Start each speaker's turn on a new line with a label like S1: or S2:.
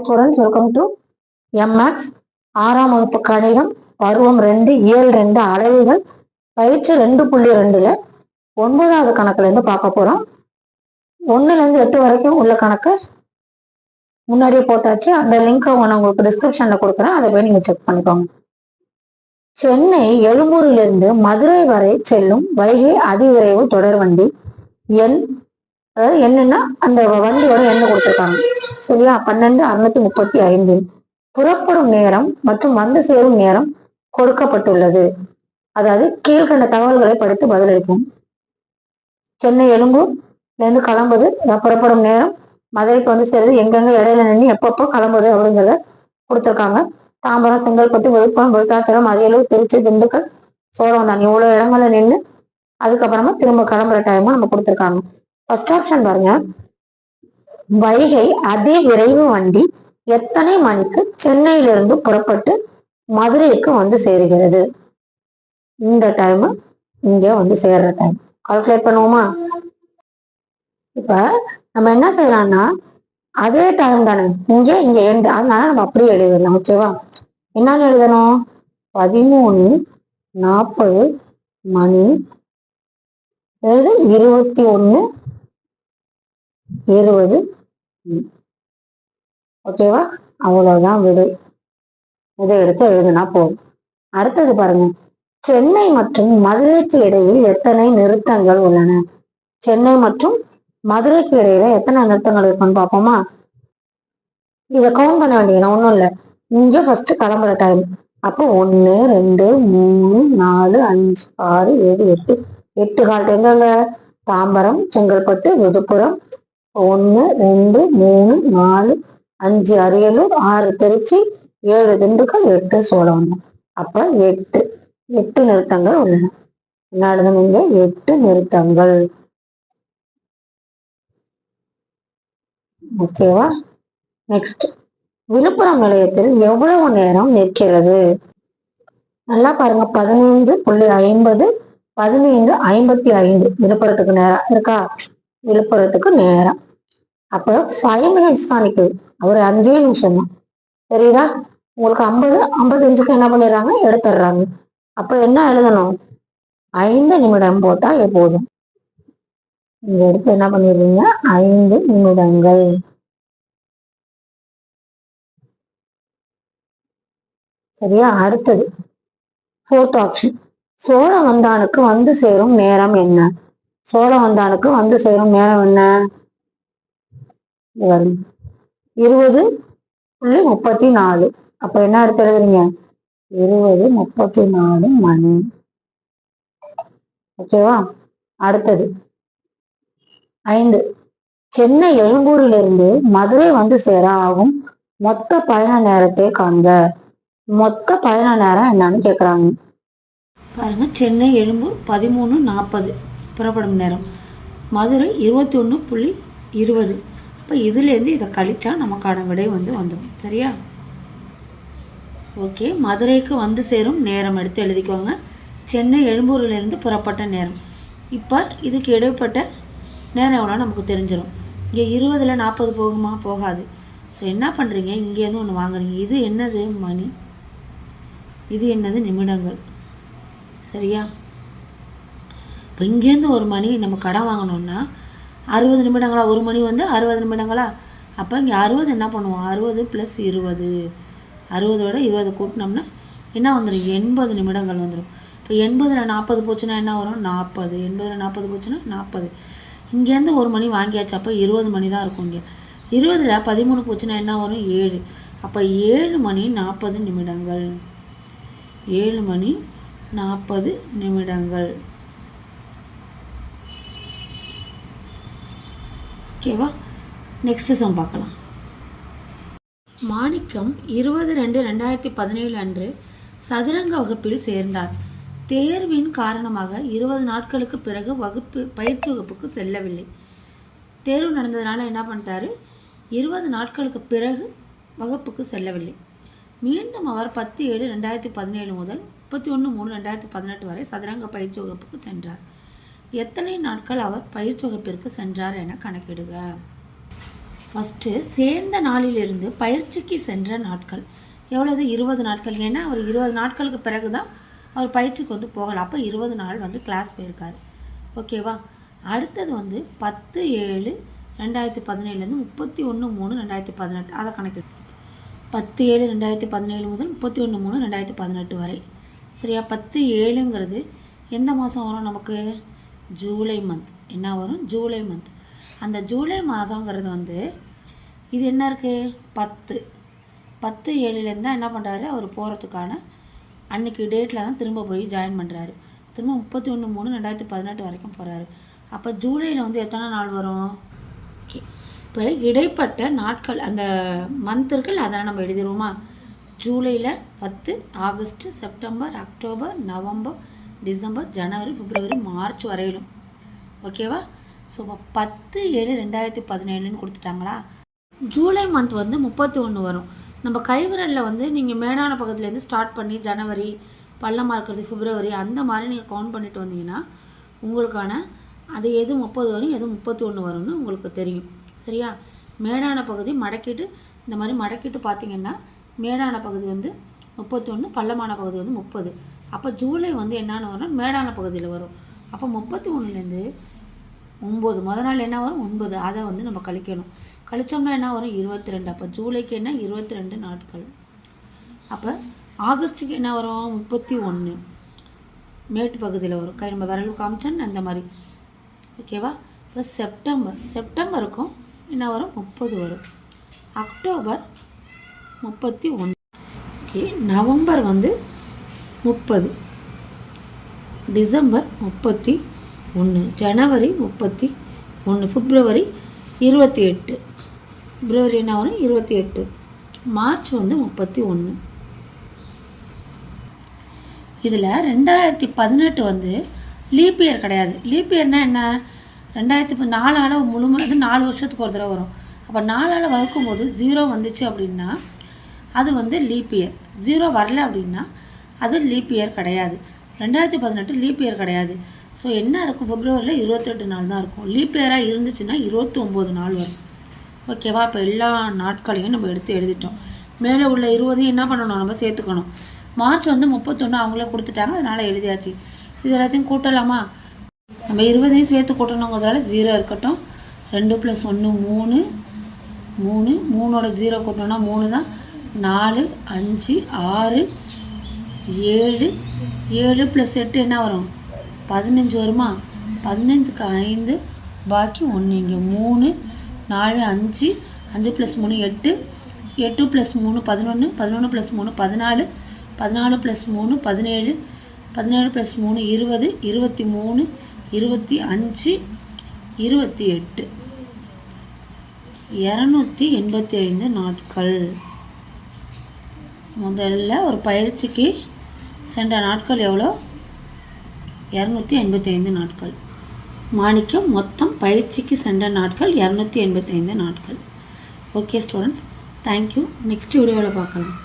S1: Students welcome to MX ஆறாம் வகுப்பு கணிதம். பருவம் ரெண்டு இயல் ரெண்டு அளவுகள். பயிற்சி ரெண்டு புள்ளி ரெண்டுல ஒன்பதாவது கணக்குல இருந்து பார்க்க போறோம். ஒண்ணுல இருந்து எட்டு வரைக்கும் உள்ள கணக்கு முன்னாடியே போட்டாச்சு. அந்த லிங்கை நான் உங்களுக்கு டிஸ்கிரிப்ஷன்ல கொடுக்குறேன். அதை போய் நீங்க செக் பண்ணிக்கோங்க. சென்னை எழும்பூரிலிருந்து மதுரை வரை செல்லும் வைகை அதிவிரைவு தொடர் வண்டி. எண் அதாவது என்னன்னா அந்த வண்டியோட எண்ணெய் கொடுத்துருக்காங்க. சரியா? பன்னெண்டு அறுநூத்தி முப்பத்தி ஐந்து. புறப்படும் நேரம் மற்றும் வந்து சேரும் நேரம் கொடுக்கப்பட்டுள்ளது. அதாவது கீழ்கண்ட தகவல்களை படித்து பதிலளிக்கும் சென்னை எழும்பூர்லேருந்து கிளம்புது. அதான் புறப்படும் நேரம். மதுரைக்கு வந்து சேருது. எங்கெங்க இடையில நின்று எப்பப்போ கிளம்புது அப்படிங்கிறத கொடுத்துருக்காங்க. தாம்பரம் செங்கல்பட்டு விழுப்புரம் விருத்தாச்சலம் அரியலூர் திருச்சி திண்டுக்கல் சோழவந்தான் இவ்வளவு இடங்கள்ல நின்று அதுக்கப்புறமா திரும்ப கிளம்புற டைமும் நம்ம கொடுத்துருக்காங்க. ஃபர்ஸ்ட் ஆப்ஷன் பாருங்க. வைகை அதி விரைவு வண்டி எத்தனை மணிக்கு சென்னையிலிருந்து புறப்பட்டு மதுரைக்கு வந்து சேருகிறது? இந்த டைம் இங்க வந்து சேர்ற டைம் கால்குலேட் பண்ணுவோமா? இப்ப நம்ம என்ன செய்யலாம்னா அதே டைம் தானே. இங்க இங்க எண்டு அதனால நம்ம அப்படியே எழுதிடலாம் ஓகேவா என்னன்னு எழுதணும்? பதிமூணு நாற்பது மணி அதாவது இருபத்தி ஒண்ணு இருபது ஓகேவா? அவ்வளவுதான் விடை. இதை எடுத்து எழுதுனா போதும். அடுத்தது பாருங்க. சென்னை மற்றும் மதுரைக்கு இடையில் எத்தனை நிறுத்தங்கள் உள்ளன? சென்னை மற்றும் மதுரைக்கு இடையில எத்தனை நிறுத்தங்கள் இருக்குன்னு பார்ப்போமா? இதை கவுண்ட் பண்ண வேண்டியது ஒன்றும் இல்லை. இங்க ஃபர்ஸ்ட் கிளம்புற டைம் அப்போ ஒன்று ரெண்டு மூணு நாலு அஞ்சு ஆறு ஏழு எட்டு. எட்டு கால் எங்கங்க? தாம்பரம் செங்கல்பட்டு விழுப்புரம் ஒன்று ரெண்டு மூணு நாலு அஞ்சு அரியலூர் ஆறு திருச்சி ஏழு திண்டுக்கல் எட்டு சோழவந்தான் அப்ப எட்டு. எட்டு நிறுத்தங்கள் உள்ளன. என்ன எட்டு நிறுத்தங்கள். ஓகேவா நெக்ஸ்ட் விழுப்புரம் நிலையத்தில் எவ்வளவு நேரம் நிற்கிறது? நல்லா பாருங்க. பதினைந்து புள்ளி ஐம்பது பதினைந்து ஐம்பத்தி ஐந்து. விழுப்புரத்துக்கு நேரம் இருக்கா? விழுப்புரத்துக்கு நேரம் அப்போ ஃபைவ் மினிட்ஸ் தான் நிற்குது ஒரு அஞ்சே நிமிஷம் தான். தெரியுதா? உங்களுக்கு ஐம்பது ஐம்பத்தஞ்சுக்கு என்ன பண்ணிடுறாங்க? எடுத்துடுறாங்க. அப்போ என்ன எழுதணும்? ஐந்து நிமிடம் போட்டா எப்போதும் இங்கே எடுத்து என்ன பண்ணிடுறீங்க? ஐந்து நிமிடங்கள். சரியா? அடுத்தது. ஃபோர்த் ஆப்ஷன் சோழ வந்தானுக்கு வந்து சேரும் நேரம் என்ன? சோழ வந்தானுக்கு வந்து சேரும். நேரம் என்ன? வரும் இருபது புள்ளி முப்பத்தி நாலு அப்ப என்ன எடுத்து எழுதுறீங்க? இருபது முப்பத்தி நாலு மணி ஓகேவா அடுத்தது. ஐந்து. சென்னை எழும்பூரிலிருந்து மதுரை வந்து சேர ஆகும். மொத்த பயண நேரத்தை காண்க. மொத்த பயண நேரம் என்னன்னு கேக்குறாங்க.
S2: பாருங்க. சென்னை எழும்பூர் பதிமூணு நாற்பது புறப்படும் நேரம். மதுரை இருபத்தி ஒன்று புள்ளி இருபது. இப்போ இதுலேருந்து இதை கழித்தா நமக்கான விடை வந்து வந்துடும். சரியா? ஓகே மதுரைக்கு வந்து சேரும் நேரம் எடுத்து எழுதிக்கோங்க. சென்னை எழும்பூரிலிருந்து புறப்பட்ட நேரம். இப்போ இதுக்கு இடைப்பட்ட நேரம் எவ்வளோ நமக்கு தெரிஞ்சிடும் இங்கே இருபதில் நாற்பது போகுமா? போகாது. ஸோ என்ன பண்ணுறீங்க இங்கேருந்து ஒன்று வாங்குறீங்க. இது என்னது மணி? இது என்னது நிமிடங்கள்? சரியா? இப்போ இங்கேருந்து ஒரு மணி நம்ம கடன் வாங்கணும்னா அறுபது நிமிடங்களா? ஒரு மணி வந்து அறுபது நிமிடங்களா? அப்போ இங்கே அறுபது என்ன பண்ணுவோம்? அறுபது ப்ளஸ் இருபது. அறுபதோட இருபது கூட்டினோம்னா என்ன வந்துடும் எண்பது நிமிடங்கள் வந்துடும் இப்போ எண்பதில் நாற்பது போச்சுன்னா என்ன வரும்? நாற்பது எண்பதில் நாற்பது போச்சுன்னா நாற்பது இங்கேருந்து ஒரு மணி வாங்கியாச்சு அப்போ இருபது மணி தான் இருக்கும் இங்கே. இருபதில் பதிமூணு போச்சுன்னா என்ன வரும்? ஏழு. அப்போ ஏழு மணி நாற்பது நிமிடங்கள். ஏழு மணி நாற்பது நிமிடங்கள். ஓகேவா நெக்ஸ்ட் சம் பார்க்கலாம். மாணிக்கம் இருபது ரெண்டு ரெண்டாயிரத்தி பதினேழு அன்று சதுரங்க வகுப்பில் சேர்ந்தார். தேர்வின் காரணமாக இருபது நாட்களுக்கு பிறகு வகுப்பு பயிற்சி வகுப்புக்கு செல்லவில்லை. தேர்வு நடந்ததுனால என்ன பண்ணிட்டாரு? இருபது நாட்களுக்கு பிறகு வகுப்புக்கு செல்லவில்லை. மீண்டும் அவர் பத்து ஏழு ரெண்டாயிரத்தி பதினேழு முதல் முப்பத்தி ஒன்று மூணு ரெண்டாயிரத்தி பதினெட்டு வரை சதுரங்க பயிற்சி வகுப்புக்கு சென்றார். எத்தனை நாட்கள் அவர் பயிற்சி வகுப்பிற்கு சென்றார் என கணக்கிடுக. ஃபஸ்ட்டு சேர்ந்த நாளிலிருந்து பயிற்சிக்கு சென்ற நாட்கள். எவ்வளவு? இருபது நாட்கள். ஏன்னா அவர் இருபது நாட்களுக்கு பிறகு தான் அவர் பயிற்சிக்கு வந்து போகலாம். அப்போ இருபது நாள் வந்து கிளாஸ் போயிருக்கார். ஓகேவா அடுத்தது வந்து பத்து ஏழு ரெண்டாயிரத்தி பதினேழுலேருந்து முப்பத்தி ஒன்று மூணு ரெண்டாயிரத்தி பதினெட்டு. அதை கணக்கிட்டு பத்து ஏழு ரெண்டாயிரத்தி பதினேழு முதல் முப்பத்தி ஒன்று மூணு ரெண்டாயிரத்தி பதினெட்டு வரை. சரியா? பத்து ஏழுங்கிறது எந்த மாதம் வரும் நமக்கு? ஜூலை மந்த் என்ன வரும்? ஜூலை மந்த் அந்த ஜூலை மாதங்கிறது வந்து இது என்ன இருக்குது பத்து. பத்து ஏழுலேருந்து தான் என்ன பண்ணுறாரு அவர் போகிறதுக்கான அன்றைக்கி டேட்டில் தான் திரும்ப போய் ஜாயின் பண்ணுறாரு திரும்ப முப்பத்தி ஒன்று மூணு ரெண்டாயிரத்தி பதினெட்டு வரைக்கும் போகிறாரு அப்போ ஜூலையில் வந்து எத்தனை நாள் வரும்? இப்போ இடைப்பட்ட நாட்கள் அந்த மந்த் இருக்குல்ல அதெல்லாம் நம்ம எழுதிடுவோமா ஜூலையில் பத்து August September October November December ஜனவரி பிப்ரவரி மார்ச் வரையிலும். ஓகேவா? ஸோ இப்போ பத்து ஏழு ரெண்டாயிரத்தி பதினேழுன்னு கொடுத்துட்டாங்களா? ஜூலை மந்த் வந்து முப்பத்தி ஒன்று வரும். நம்ம கைவிரலில் வந்து நீங்கள் மேடான பக்கத்துலேருந்து ஸ்டார்ட் பண்ணி ஜனவரி பள்ளமாக இருக்கிறது ஃபிப்ரவரி அந்த மாதிரி நீங்கள் கவுண்ட் பண்ணிட்டு வந்தீங்கன்னா உங்களுக்கான அது எது முப்பது வரும் எது முப்பத்தி ஒன்று வரும்னு உங்களுக்கு தெரியும். சரியா? மேடான பகுதி மடக்கிட்டு இந்த மாதிரி மடக்கிட்டு பார்த்தீங்கன்னா மேடான பகுதி வந்து முப்பத்தொன்று பள்ளமான பகுதி வந்து முப்பது. அப்போ ஜூலை வந்து என்னென்னு வரும்னா மேடான பகுதியில் வரும். அப்போ முப்பத்தி ஒன்றுலேருந்து ஒம்பது முதல் நாள் என்ன வரும்? ஒன்பது. அதை வந்து நம்ம கழிக்கணும். கழிச்சோம்னா என்ன வரும்? இருபத்தி ரெண்டு அப்போ ஜூலைக்கு என்ன? இருபத்தி ரெண்டு நாட்கள். அப்போ ஆகஸ்ட்டுக்கு என்ன வரும்? முப்பத்தி ஒன்று மேட்டு பகுதியில் வரும். கை நம்ம விரல் காமிச்சோன்னு அந்த மாதிரி. ஓகேவா இப்போ செப்டம்பர் செப்டம்பருக்கும் என்ன வரும்? முப்பது வரும். அக்டோபர் முப்பத்தி ஒன்று ஓகே நவம்பர் வந்து முப்பது. டிசம்பர் முப்பத்தி ஒன்று ஜனவரி முப்பத்தி ஒன்று பிப்ரவரி இருபத்தி எட்டு. பிப்ரவரி என்ன வரும்? இருபத்தி எட்டு. மார்ச் வந்து முப்பத்தி ஒன்று இதில் ரெண்டாயிரத்தி பதினெட்டு வந்து லீப் இயர் கிடையாது. லீப் இயர்னால் என்ன? ரெண்டாயிரத்தி இப்போ நாலால் முழுமை அது நாலு வருஷத்துக்கு ஒரு தடவை வரும். அப்போ நாலால் வகுக்கும் போது ஜீரோ வந்துச்சு அப்படின்னா அது வந்து லீப் இயர் ஜீரோ வரல அப்படின்னா அது லீப் இயர் கிடையாது. ரெண்டாயிரத்தி பதினெட்டு லீப் இயர் கிடையாது. ஸோ என்ன இருக்கும்? ஃபிப்ரவரியில் இருபத்தெட்டு நாள் தான் இருக்கும். லீப் இயராக இருந்துச்சுன்னா இருபத்தி ஒம்பது நாள் வரும். ஓகேவா இப்போ எல்லா நாட்களையும் நம்ம எடுத்து எழுதிட்டோம். மேலே உள்ள இருபதையும் என்ன பண்ணணும்? நம்ம சேர்த்துக்கணும். மார்ச் வந்து முப்பத்தொன்று அவங்களே கொடுத்துட்டாங்க. அதனால் எழுதியாச்சு. இது எல்லாத்தையும் கூட்டலாமா? நம்ம இருபதையும் சேர்த்து கூட்டணுங்கிறதால ஜீரோ இருக்கட்டும். ரெண்டு ப்ளஸ் ஒன்று மூணு. மூணு. மூணோட ஜீரோ கூட்டணும்னா மூணு தான். நாலு அஞ்சு ஆறு ஏழு ஏழு ப்ளஸ் எட்டு என்ன வரும்? பதினஞ்சு வருமா? பதினஞ்சுக்கு ஐந்து பாக்கி ஒன்று இங்கே மூணு நாலு அஞ்சு அஞ்சு ப்ளஸ் மூணு எட்டு எட்டு ப்ளஸ் மூணு பதினொன்று பதினொன்று ப்ளஸ் மூணு பதினாலு பதினாலு ப்ளஸ் மூணு பதினேழு பதினேழு ப்ளஸ் மூணு இருபது இருபத்தி மூணு இருபத்தி அஞ்சு இருபத்தி எட்டு. இரநூத்தி எண்பத்தி ஐந்து நாட்கள். முதல்ல ஒரு பயிற்சிக்கு சென்ற நாட்கள் எவ்வளோ? இரநூத்தி எண்பத்தைந்து நாட்கள். மாணிக்கம் மொத்தம் பயிற்சிக்கு சென்ற நாட்கள் இரநூத்தி எண்பத்தைந்து நாட்கள். ஓகே ஸ்டூடெண்ட்ஸ் தேங்க்யூ நெக்ஸ்ட் வீடியோவில் பார்க்கலாம்.